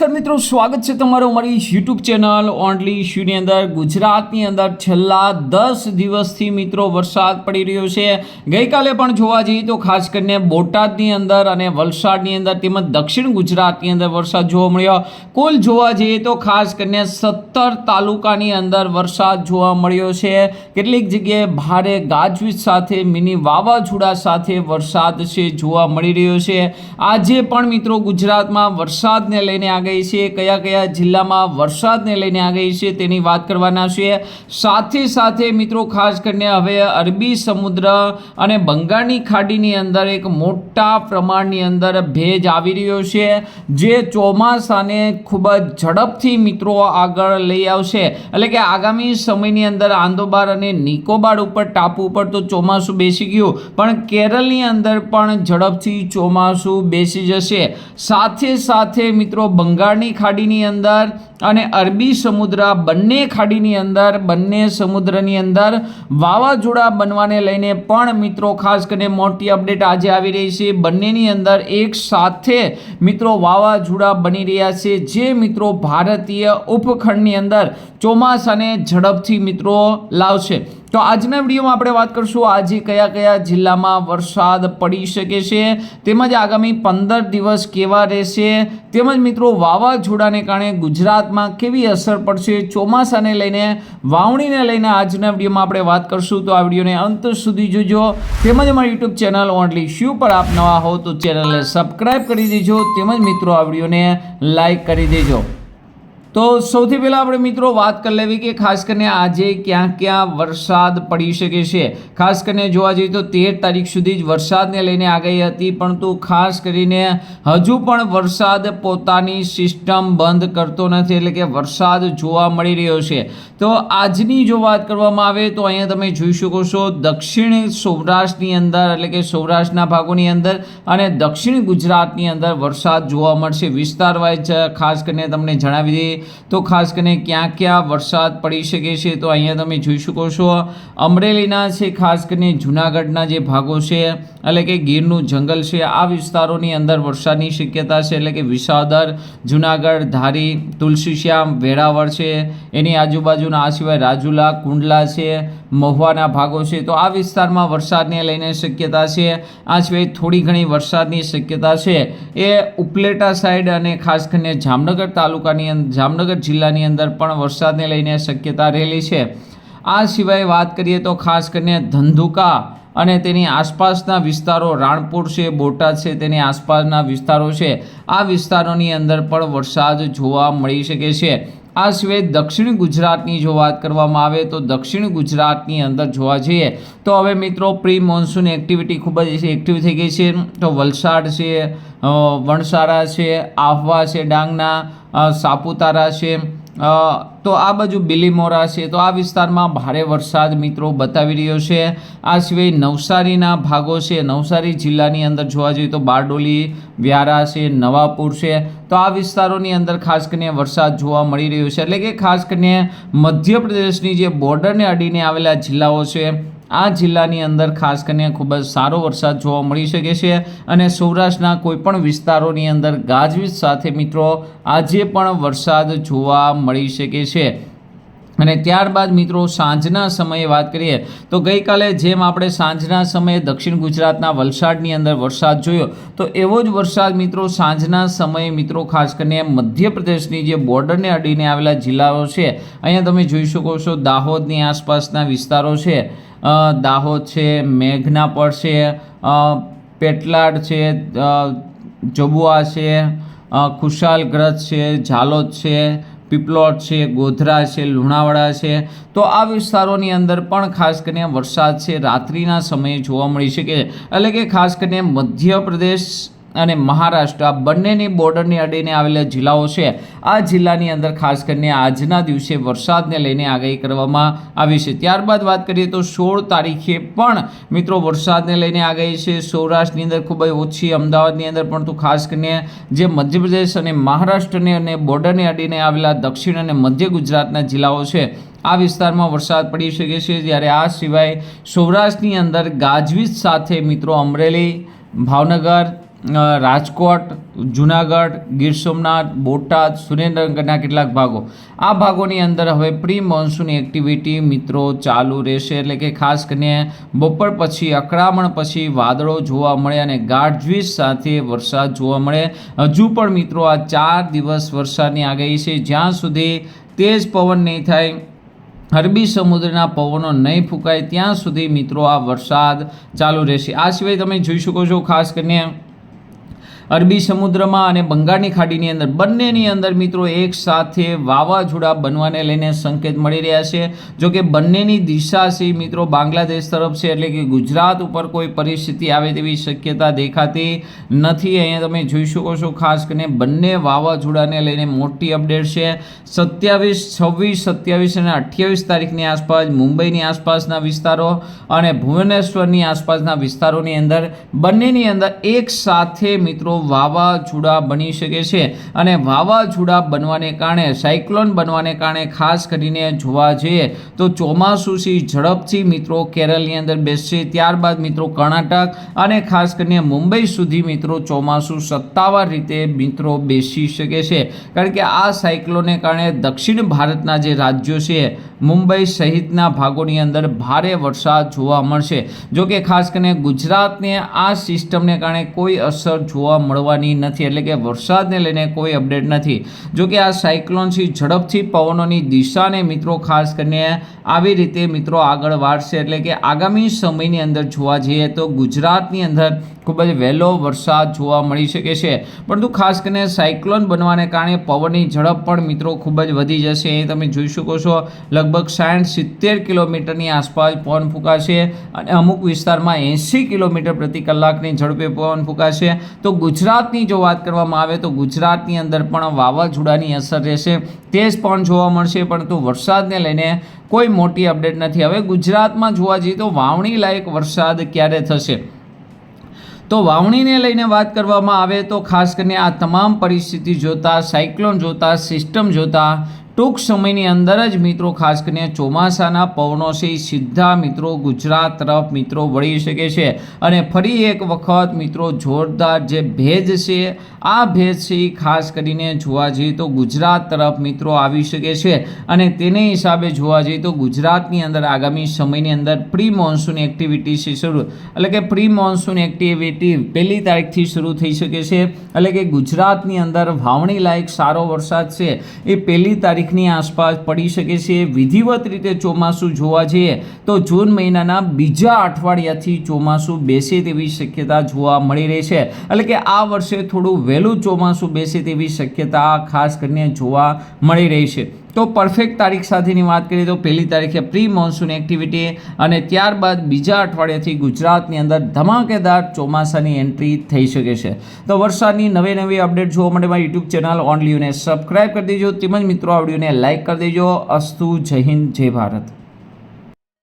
નમસ્કાર મિત્રો, સ્વાગત છે તમારું અમારી યુટ્યુબ ચેનલ ઓનલી ઇશ્યુની અંદર. ગુજરાતની અંદર છેલ્લા દસ દિવસથી મિત્રો વરસાદ પડી રહ્યો છે. ગઈકાલે પણ જોવા જઈએ તો ખાસ કરીને બોટાદની અંદર અને વલસાડની અંદર તેમજ દક્ષિણ ગુજરાતની અંદર વરસાદ જોવા મળ્યો. કુલ જોવા જઈએ તો ખાસ કરીને સત્તર તાલુકાની અંદર વરસાદ જોવા મળ્યો છે. કેટલીક જગ્યાએ ભારે ગાજવીજ સાથે, મિની વાવાઝોડા સાથે વરસાદ છે, જોવા મળી રહ્યો છે. આજે પણ મિત્રો ગુજરાતમાં વરસાદને લઈને આગાહી છે, કયા કયા જિલ્લામાં વરસાદને લઈને આગાહી છે તેની વાત કરવાના છીએ સાથે સાથે મિત્રો, ખાસ કરીને હવે અરબી સમુદ્ર અને બંગાળની ખાડીની અંદર એક મોટા પ્રમાણની અંદર ભેજ આવી રહ્યો છે, જે ચોમાસાને ખૂબ જ ઝડપથી મિત્રો આગળ લઈ આવશે. એટલે કે આગામી સમયની અંદર આંદોબાર અને નિકોબાર ઉપર ટાપુ ઉપર તો ચોમાસું બેસી ગયું, પણ કેરળની અંદર પણ ઝડપથી ચોમાસું બેસી જશે. સાથે સાથે મિત્રો બંગાળની ખાડીની અંદર અને અરબી સમુદ્ર, બંને ખાડીની અંદર, બંને સમુદ્રની અંદર વાવાઝોડા બનવાને લઈને પણ મિત્રો, ખાસ કરીને મોટી અપડેટ આજે આવી રહી છે. બંનેની અંદર એક સાથે મિત્રો વાવાઝોડા બની રહ્યા છે. જે મિત્રો ભારતીય ઉપખંડની અંદર ચોમાસાને ઝડપથી મિત્રો લાવશે. તો આજના વિડીયોમાં આપણે વાત કરશું આજે કયા કયા જિલ્લામાં વરસાદ પડી શકે છે, તેમજ આગામી પંદર દિવસ કેવા રહેશે, તેમજ મિત્રો વાવાઝોડાને કારણે ગુજરાતમાં કેવી અસર પડશે, ચોમાસાને લઈને, વાવણીને લઈને આજના વિડીયોમાં આપણે વાત કરશું. તો આ વિડીયોને અંત સુધી જોજો. તેમજ અમારી યુટ્યુબ ચેનલ ઓનલી શ્યુ પર આપ નવા હો તો ચેનલને સબસ્ક્રાઈબ કરી દેજો. તેમજ મિત્રો આ વિડીયોને લાઈક કરી દેજો. તો સૌથી પહેલાં આપણે મિત્રો વાત કરી લેવી કે ખાસ કરીને આજે ક્યાં ક્યાં વરસાદ પડી શકે છે. ખાસ કરીને જોવા જઈએ તો તેર તારીખ સુધી જ વરસાદને લઈને આગાહી હતી, પરંતુ ખાસ કરીને હજુ પણ વરસાદ પોતાની સિસ્ટમ બંધ કરતો નથી, એટલે કે વરસાદ જોવા મળી રહ્યો છે. તો આજની જો વાત કરવામાં આવે તો અહીંયા તમે જોઈ શકો છો દક્ષિણ સૌરાષ્ટ્રની અંદર, એટલે કે સૌરાષ્ટ્રના ભાગોની અંદર અને દક્ષિણ ગુજરાતની અંદર વરસાદ જોવા મળશે વિસ્તાર વાઇઝ ખાસ કરીને તમને જણાવી દઈએ તો ખાસ કરીને ક્યાં ક્યાં વરસાદ પડી શકે છે તો અહીંયા તમે જોઈ શકો છો. અમરેલીના છે, ખાસ કરીને જૂનાગઢના જે ભાગો છે, એટલે કે ગીરનું જંગલ છે, આ વિસ્તારોની અંદર વરસાદની શક્યતા છે, એટલે કે વિસાવદર, જૂનાગઢ, ધારી તુલસીશ્યામ વેરાવળ છે, એની આજુબાજુના આ સિવાય રાજુલા, કુંડલા છે, મહુવાના ભાગો છે, તો આ વિસ્તારમાં વરસાદને લઈને શક્યતા છે. આ સિવાય થોડી ઘણી વરસાદની શક્યતા છે. એ ઉપલેટા સાઈડ અને ખાસ કરીને જામનગર તાલુકાની અંદર જામનગર જિલ્લાની અંદર પણ વરસાદને લઈને શક્યતા રહેલી છે. આ સિવાય વાત કરીએ તો ખાસ કરીને ધંધુકા અને તેની આસપાસના વિસ્તારો, રાણપુર છે, બોટાદ છે, તેની આસપાસના વિસ્તારો છે. આ વિસ્તારોની અંદર પણ વરસાદ જોવા મળી શકે છે. આ સિવાય દક્ષિણ ગુજરાતની જો વાત કરવામાં આવે તો દક્ષિણ ગુજરાતની અંદર જોવા જઈએ તો હવે મિત્રો પ્રી મોન્સૂન એક્ટિવિટી ખૂબ જ એક્ટિવ થઈ ગઈ છે. તો વલસાડ છે વણસારા છે, આહવા છે, ડાંગના સાપુતારા છે તો આ બાજુ બિલીમોરા છે. તો આ વિસ્તારમાં ભારે વરસાદ મિત્રો બતાવી રહ્યો છે. આ સિવાય નવસારીના ભાગો છે. નવસારી જિલ્લાની અંદર જોવા જઈએ તો બારડોલી, વ્યારા છે, નવાપુર છે. તો આ વિસ્તારોની અંદર ખાસ કરીને વરસાદ જોવા મળી રહ્યો છે. એટલે કે ખાસ કરીને મધ્યપ્રદેશની જે બોર્ડરને અડીને આવેલા જિલ્લાઓ છે આ જિલ્લાની અંદર ખાસ કરીને ખૂબ જ સારો વરસાદ જોવા મળી શકે છે અને સૌરાષ્ટ્રના કોઈપણ વિસ્તારોની અંદર ગાજવીજ સાથે મિત્રો આજે પણ વરસાદ જોવા મળી શકે છે. અને ત્યારબાદ મિત્રો સાંજના સમયે વાત કરીએ તો ગઈકાલે જેમ આપણે સાંજના સમયે દક્ષિણ ગુજરાતના વલસાડની અંદર વરસાદ જોયો, તો એવો જ વરસાદ મિત્રો સાંજના સમયે મિત્રો ખાસ કરીને મધ્યપ્રદેશની જે બોર્ડરને અડીને આવેલા જિલ્લાઓ છે, અહીંયા તમે જોઈ શકો છો દાહોદની આસપાસના વિસ્તારો છે દાહોદ છે, મેઘનાપર છે પેટલાડ છે જબુઆ છે ખુશાલગ્રજ છે, ઝાલોદ છે પીપલોદ છે, ગોધરા છે, લુણાવાડા છે. તો આ વિસ્તારોની અંદર પણ ખાસ કરીને વરસાદ છે. રાત્રિના સમયે જોવા મળી શકે. એટલે કે ખાસ કરીને મધ્યપ્રદેશ અને મહારાષ્ટ્ર આ બંનેની બોર્ડરની અડીને આવેલા જિલ્લાઓ છે. આ જિલ્લાની અંદર ખાસ કરીને આજના દિવસે વરસાદને લઈને આગાહી કરવામાં આવી છે. ત્યારબાદ વાત કરીએ તો સોળ તારીખે પણ મિત્રો વરસાદને લઈને આગાહી છે. સૌરાષ્ટ્રની અંદર ખૂબ જ ઓછી અમદાવાદની અંદર પણ તો ખાસ કરીને જે મધ્યપ્રદેશ અને મહારાષ્ટ્રની અને બોર્ડરને અડીને આવેલા દક્ષિણ અને મધ્ય ગુજરાતના જિલ્લાઓ છે, આ વિસ્તારમાં વરસાદ પડી શકે છે. જ્યારે આ સિવાય સૌરાષ્ટ્રની અંદર ગાજવીજ સાથે મિત્રો અમરેલી, ભાવનગર રાજકોટ, જુનાગઢ, ગીર સોમનાથ, બોટાદ, સુરેન્દ્રનગરના કેટલાક ભાગો. આ ભાગોની અંદર હવે પ્રી મોન્સૂન એક્ટિવિટી મિત્રો ચાલુ રહેશે. એટલે કે ખાસ કરીને બપોર પછી અકળામણ પછી વાદળો જોવા મળે અને ગાઢવીજ સાથે વરસાદ જોવા મળે. હજુ પણ મિત્રો આ ચાર દિવસ વરસાદની આગાહી છે. જ્યાં સુધી તેજ પવન નહીં થાય, અરબી સમુદ્રના પવનો નહીં ફૂંકાય, ત્યાં સુધી મિત્રો આ વરસાદ ચાલુ રહેશે. આ સિવાય તમે જોઈ શકો છો, ખાસ કરીને અરબી સમુદ્રમાં અને બંગાળની ખાડીની અંદર, બંનેની અંદર મિત્રો એક સાથે વાવાઝોડા બનવાને લઈને સંકેત મળી રહ્યા છે. જો કે બંનેની દિશા છે મિત્રો બાંગ્લાદેશ તરફ છે, એટલે કે ગુજરાત ઉપર કોઈ પરિસ્થિતિ આવે તેવી શક્યતા દેખાતી નથી. અહીંયા તમે જોઈ શકો છો, ખાસ કરીને બંને વાવાઝોડાને લઈને મોટી અપડેટ છે. સત્યાવીસ, છવ્વીસ, સત્યાવીસ અને અઠ્યાવીસ તારીખની આસપાસ મુંબઈની આસપાસના વિસ્તારો અને ભુવનેશ્વરની આસપાસના વિસ્તારોની અંદર બંનેની અંદર એક સાથે મિત્રો વાવાઝોડા બની શકે છે અને વાવાઝોડા બનવાને કારણે, સાયક્લોન બનવાને કારણે ખાસ કરીને જોવા જઈએ તો ચોમાસું છે ઝડપથી મિત્રો કેરળની અંદર બેસશે. ત્યારબાદ મિત્રો કર્ણાટક અને ખાસ કરીને મુંબઈ સુધી મિત્રો ચોમાસું સત્તાવાર રીતે મિત્રો બેસી શકે છે. કારણ કે આ સાયક્લોનને કારણે દક્ષિણ ભારતના જે રાજ્યો છે, મુંબઈ સહિતના ભાગોની અંદર ભારે વરસાદ જોવા મળશે. જો કે ખાસ કરીને ગુજરાતને આ સિસ્ટમને કારણે કોઈ અસર જોવા મળવાની નથી. એટલે કે વરસાદને લઈને કોઈ અપડેટ નથી. જો કે આ સાયક્લોનથી ઝડપથી પવનોની દિશાને મિત્રો ખાસ કરીને આવી રીતે મિત્રો આગળ વાળશે. એટલે કે આગામી સમયની અંદર જોવા જઈએ તો ગુજરાતની અંદર ખૂબ જ વહેલો વરસાદ જોવા મળી શકે છે. પરંતુ ખાસ કરીને સાયક્લોન બનવાને કારણે પવનની ઝડપ પણ મિત્રો ખૂબ જ વધી જશે. એ તમે જોઈ શકો છો, લગભગ સાઠ સિત્તેર કિલોમીટરની આસપાસ પવન ફૂંકાશે અને અમુક વિસ્તારમાં એંસી કિલોમીટર પ્રતિ કલાકની ઝડપે પવન ફૂંકાશે. તો ગુજરાતની જો વાત કરવામાં આવે તો ગુજરાતની અંદર પણ વાવાઝોડાની અસર રહેશે. તેજ પણ જોવા મળશે, પરંતુ વરસાદને લઈને કોઈ મોટી અપડેટ નથી. હવે ગુજરાતમાં જોવા જઈએ તો વાવણી લાયક વરસાદ ક્યારે થશે? તો વાવણીને લઈને વાત કરવામાં આવે તો ખાસ કરીને આ તમામ પરિસ્થિતિ જોતા, સાયક્લોન જોતા, સિસ્ટમ જોતા ટૂંક સમયની અંદર જ મિત્રો, ખાસ કરીને ચોમાસાના પવનો છે સીધા મિત્રો ગુજરાત તરફ મિત્રો વળી શકે છે. અને ફરી એક વખત મિત્રો, જોરદાર જે ભેજ છે, આ ભેજ છે એ ખાસ કરીને જોવા જઈએ તો ગુજરાત તરફ મિત્રો આવી શકે છે. અને તેને હિસાબે જોવા જઈએ તો ગુજરાતની અંદર આગામી સમયની અંદર પ્રી મોન્સૂન એક્ટિવિટી છે શરૂ. એટલે કે પ્રી મોન્સૂન એક્ટિવિટી પહેલી તારીખથી શરૂ થઈ શકે છે. એટલે કે ગુજરાતની અંદર વાવણી લાયક સારો વરસાદ છે. એ પહેલી તારીખની આસપાસ પડી શકે છે. વિધિવત રીતે ચોમાસું જોવા જઈએ તો જૂન મહિનાના બીજા અઠવાડિયાથી ચોમાસું બેસે તેવી શક્યતા જોવા મળી રહી છે. એટલે કે આ વર્ષે થોડું વહેલું ચોમાસું બેસે તેવી શક્યતા ખાસ કરીને જોવા મળી રહી છે. તો પરફેક્ટ તારીખ સાથેની વાત કરીએ તો પહેલી તારીખે પ્રી મોન્સૂન એક્ટિવિટી અને ત્યારબાદ બીજા અઠવાડિયાથી ગુજરાતની અંદર ધમાકેદાર ચોમાસાની એન્ટ્રી થઈ શકે છે. તો વરસાદની નવી નવી અપડેટ જોવા માટે મારી યુટ્યુબ ચેનલ ઓનલીને સબસ્ક્રાઇબ કરી દેજો. તેમજ મિત્રો આ લાઇક કરી દેજો. અસ્તુ, જય હિન્દ, જય ભારત.